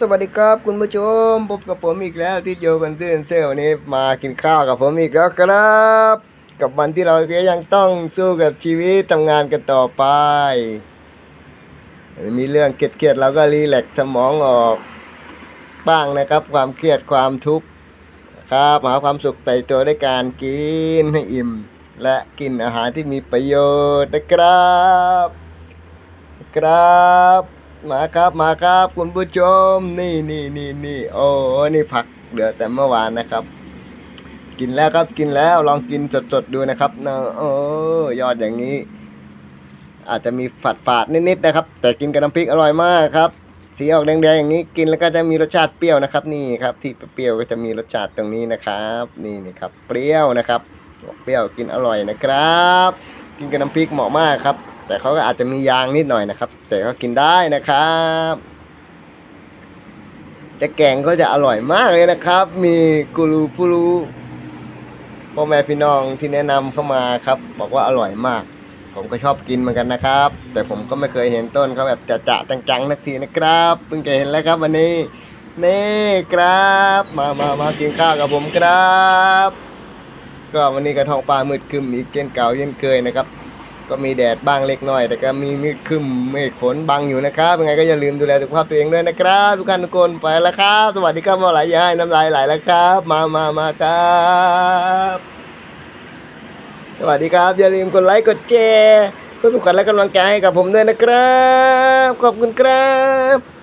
สวัสดีครับคุณผู้ชมพบกับผมอีกแล้วที่โยกันซื่นเซลวันนี้มากินข้าวกับผมอีกแล้วครับ กับวันที่เราก็ยังต้องสู้กับชีวิตทำงานกันต่อไป มีเรื่องเครียดๆเราก็รีแลกสมองออกบ้างนะครับ ความเครียดความทุกข์ครับหาความสุขใส่ตัวด้วยการกินให้อิ่ม และกินอาหารที่มีประโยชน์นะครับ ครับ มาครับมาครับคุณผู้ชม นี่นี่นี่นี่โอ้นี่ผักเหลือแต่เมื่อวานนะครับ กินแล้วครับกินแล้วลองกินสดๆดูนะครับเนะโอ้ยอดอย่างนี้ อาจจะมีฝาดฝาดนิดๆนะครับ แต่กินกับน้ำพริกอร่อยมากครับ สีออกแดงๆอย่างนี้กินแล้วก็จะมีรสชาติเปรี้ยวนะครับ นี่ครับ ที่เปรี้ยวก็จะมีรสชาติตรงนี้นะครับ นี่นี่ครับ เปรี้ยวนะครับเปรี้ยวกินอร่อยนะครับ กินกับน้ำพริกเหมาะมากครับ แต่เขาก็อาจจะมียางนิดหน่อยนะครับ แต่ก็กินได้นะครับแต่แกงก็จะอร่อยมากเลยนะครับ มีกูรูปูรูพ่อแม่พี่น้องที่แนะนำเข้ามาครับ บอกว่าอร่อยมาก ผมก็ชอบกินเหมือนกันนะครับ แต่ผมก็ไม่เคยเห็นต้นเขาแบบจะจะจังๆนักทีนะครับเพิ่งจะเห็นแล้วครับวันนี้นี่ครับ มามามากินข้าวกับผมครับ ก็วันนี้กระท้องฟ้ามืดคึมอีกเกนเก่าเย็นเคยนะครับ ก็มีแดดบ้างเล็กน้อย แต่ก็มีมืดครึมเมฆฝนบังอยู่นะครับยังไงก็อย่าลืมดูแลสุขภาพตัวเองด้วยนะครับ ทุกท่านทุกคนไปแล้วครับ สวัสดีครับมาไหลยายน้ำลายไหลแล้วครับ มามามาครับ สวัสดีครับ อย่าลืมกดไลค์กดแชร์เพื่อเป็นขวัญและกำลังใจให้กับผมด้วยนะครับ ขอบคุณครับ